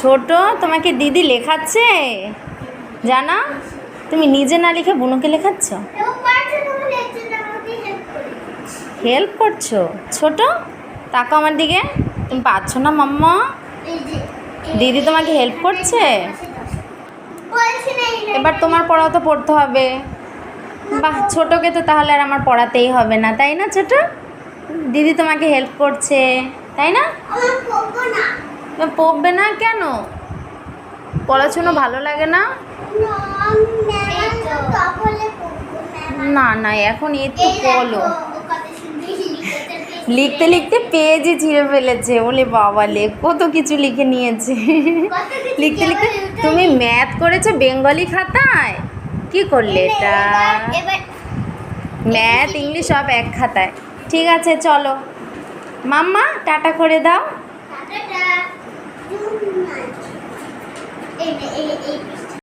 ছোট তোমাকে দিদি লেখাচ্ছে। জানা তুমি নিজে না লিখে বুনোকে লেখাচ্ছ? হেল্প করছ? ছোট তাকো আমার দিকে। তুমি পাচ্ছ না মাম্মা? দিদি তোমাকে হেল্প করছে? এবার তোমার পড়াও তো পড়তে হবে। বাহ ছোটকে তো তাহলে আর আমার পড়াতেই হবে না তাই না ছোট? দিদি তোমাকে হেল্প করছে তাই না? পড়বে না। কেন? পড়াশুনো ভালো লাগে না? না। না এখন একটু পড়ো লিখতে লিখতে পেজই ছিঁড়ে ফেলেছে। বলে বাবা লে কত কিছু লিখে নিয়েছে। লিখতে লিখতে তুমি ম্যাথ করেছ বেঙ্গলি খাতায়? কি করলে এটা? ম্যাথ ইংলিশ সব এক খাতায়। ঠিক আছে চলো। মাম্মা টাটা করে দাও।